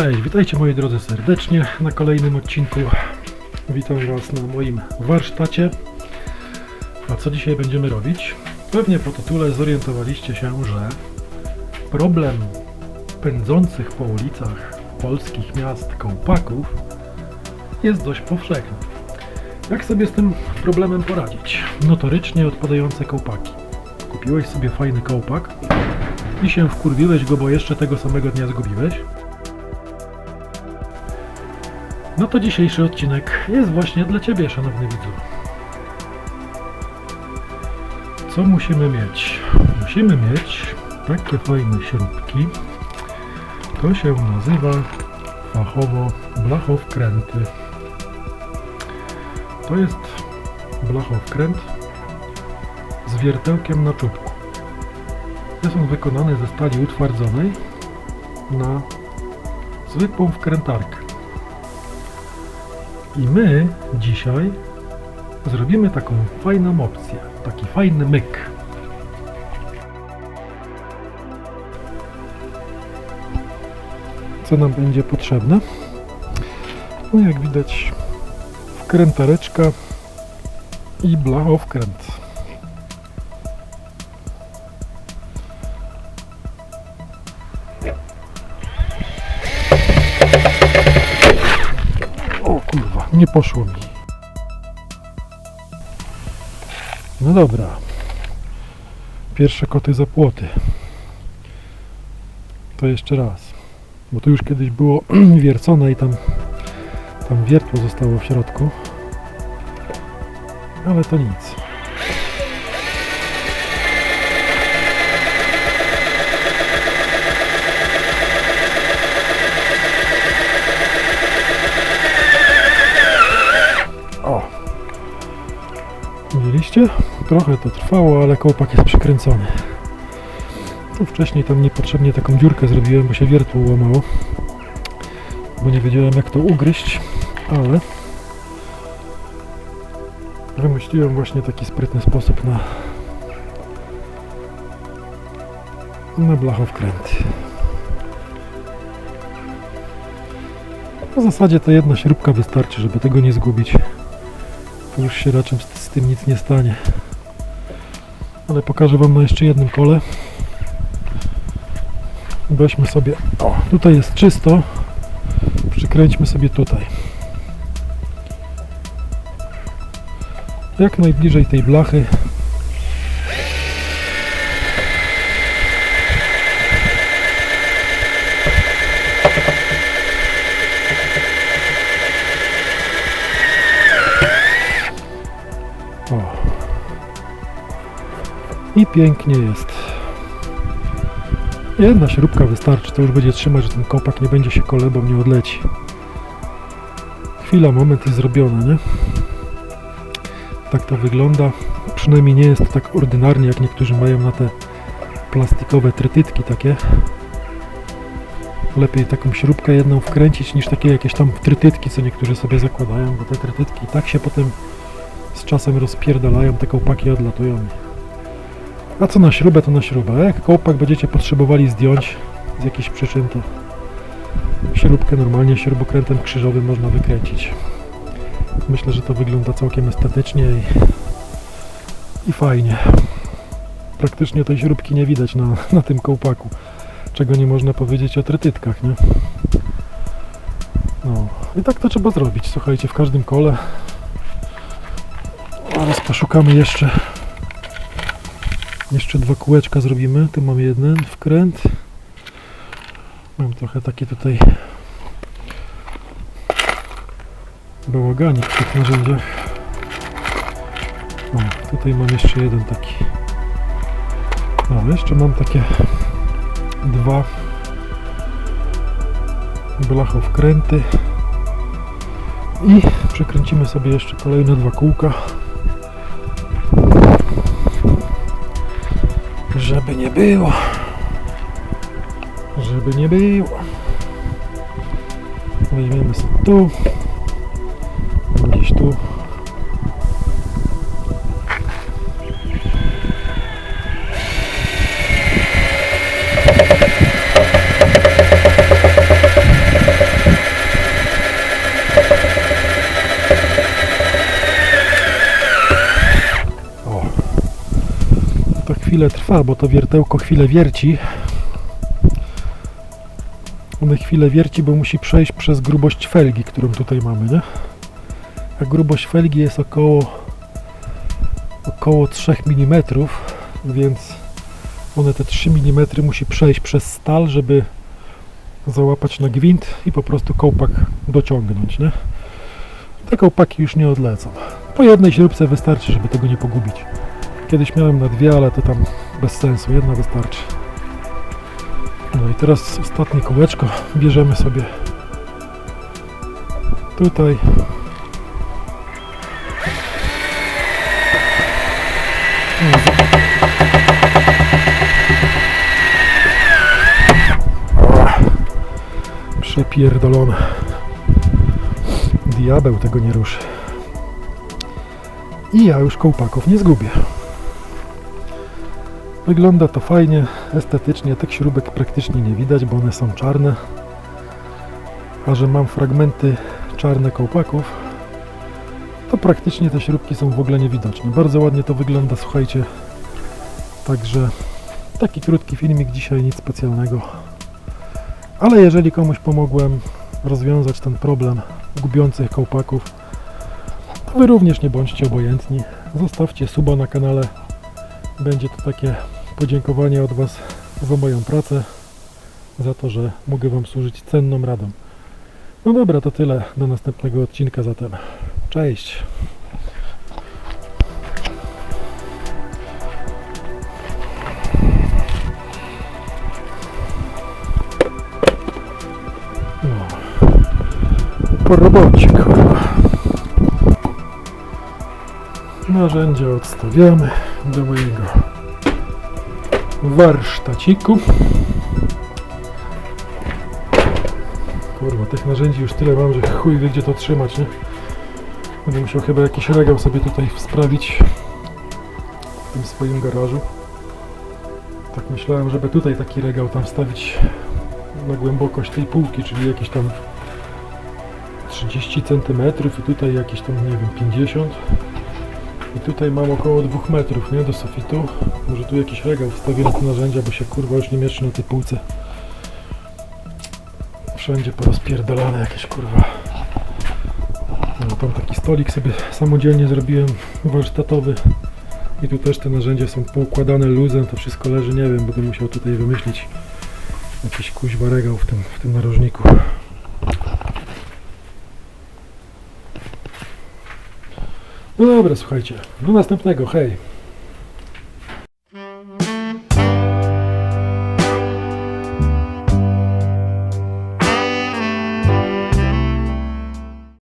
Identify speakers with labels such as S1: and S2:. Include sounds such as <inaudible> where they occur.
S1: Cześć, witajcie moi drodzy serdecznie na kolejnym odcinku. Witam Was na moim warsztacie. A co dzisiaj będziemy robić? Pewnie po tytule zorientowaliście się, że problem pędzących po ulicach polskich miast kołpaków jest dość powszechny. Jak sobie z tym problemem poradzić? Notorycznie odpadające kołpaki. Kupiłeś sobie fajny kołpak i się wkurwiłeś go, bo jeszcze tego samego dnia zgubiłeś? No to dzisiejszy odcinek jest właśnie dla Ciebie, szanowny widzu. Co musimy mieć? Musimy mieć takie fajne śrubki. To się nazywa fachowo blachowkręty. To jest blachowkręt z wiertełkiem na czubku. Jest on wykonany ze stali utwardzonej na zwykłą wkrętarkę. I my dzisiaj zrobimy taką fajną opcję, taki fajny myk. Co nam będzie potrzebne? No jak widać wkrętareczka i blachowkręt. Nie poszło mi. No dobra. Pierwsze koty za płoty. To jeszcze raz. Bo tu już kiedyś było <clears throat> wiercone i tam, tam wiertło zostało w środku. Ale to nic. Trochę to trwało, ale kołpak jest przykręcony. Tu wcześniej tam niepotrzebnie taką dziurkę zrobiłem, bo się wiertło łamało. Bo nie wiedziałem jak to ugryźć, ale wymyśliłem właśnie taki sprytny sposób na na blachowkręty. W zasadzie to jedna śrubka wystarczy, żeby tego nie zgubić. To już się raczej z, tym nic nie stanie. Ale pokażę Wam na jeszcze jednym kole. Weźmy sobie, o, tutaj jest czysto. Przykręćmy sobie tutaj. Jak najbliżej tej blachy. I pięknie jest. Jedna śrubka wystarczy, to już będzie trzymać, że ten kopak nie będzie się kolebał, nie odleci. Chwila, moment i zrobione, nie? Tak to wygląda. Przynajmniej nie jest tak ordynarnie, jak niektórzy mają na te plastikowe trytytki takie. Lepiej taką śrubkę jedną wkręcić, niż takie jakieś tam trytytki, co niektórzy sobie zakładają, bo te trytytki tak się potem z czasem rozpierdalają, te kołpaki odlatują. A co na śrubę, to na śrubę. Jak kołpak będziecie potrzebowali zdjąć z jakichś przyczyn, to śrubkę normalnie śrubokrętem krzyżowym można wykręcić. Myślę, że to wygląda całkiem estetycznie i, i fajnie. Praktycznie tej śrubki nie widać na, na tym kołpaku, czego nie można powiedzieć o trytytkach, nie? No i tak to trzeba zrobić. Słuchajcie, w każdym kole Zaraz poszukamy jeszcze. Jeszcze dwa kółeczka zrobimy. Tu mam jeden wkręt. Mam trochę taki tutaj bałaгаnik w tych narzędziach. O, tutaj mam jeszcze jeden taki. No, jeszcze mam takie dwa blachowkręty i przekręcimy sobie jeszcze kolejne dwa kółka. Żeby nie było. Żeby nie było. Weźmiemy sobie tu. Chwilę trwa, bo to wiertełko chwilę wierci. One chwilę wierci, bo musi przejść przez grubość felgi, którą tutaj mamy, nie? A grubość felgi jest około około 3 mm, więc one te 3 mm musi przejść przez stal, żeby załapać na gwint i po prostu kołpak dociągnąć, nie? Te kołpaki już nie odlecą. Po jednej śrubce wystarczy, żeby tego nie pogubić. Kiedyś miałem na dwie, ale to tam bez sensu, jedna wystarczy. No i teraz ostatnie kółeczko bierzemy sobie tutaj. Przepierdolone. Diabeł tego nie ruszy. I ja już kołpaków nie zgubię. Wygląda to fajnie, estetycznie. Tych śrubek praktycznie nie widać, bo one są czarne. A że mam fragmenty czarne kołpaków, to praktycznie te śrubki są w ogóle niewidoczne. Bardzo ładnie to wygląda, słuchajcie. Także taki krótki filmik dzisiaj, nic specjalnego. Ale jeżeli komuś pomogłem rozwiązać ten problem gubiących kołpaków, to Wy również nie bądźcie obojętni. Zostawcie suba na kanale. Będzie to takie podziękowanie od Was za moją pracę, za to, że mogę Wam służyć cenną radą. No dobra, to tyle. Do następnego odcinka zatem. Cześć! No. Po robocie, kurwa. Narzędzia odstawiamy do mojego warsztaciku. Kurwa, tych narzędzi już tyle mam, że chuj wie gdzie to trzymać, nie? Będę musiał chyba jakiś regał sobie tutaj sprawić w tym swoim garażu. Tak myślałem, żeby tutaj taki regał tam wstawić na głębokość tej półki, czyli jakieś tam 30 cm i tutaj jakieś tam, nie wiem, 50 i tutaj mam około 2 metrów, nie, do sufitu. Może tu jakiś regał wstawię na te narzędzia, bo się kurwa już nie mieszczę na tej półce. Wszędzie porozpierdolane jakieś kurwa. No, tam taki stolik sobie samodzielnie zrobiłem warsztatowy. I tu też te narzędzia są poukładane luzem, to wszystko leży, nie wiem, będę musiał tutaj wymyślić jakiś kuźwa regał w tym, w tym narożniku. No dobra, słuchajcie, do następnego, hej!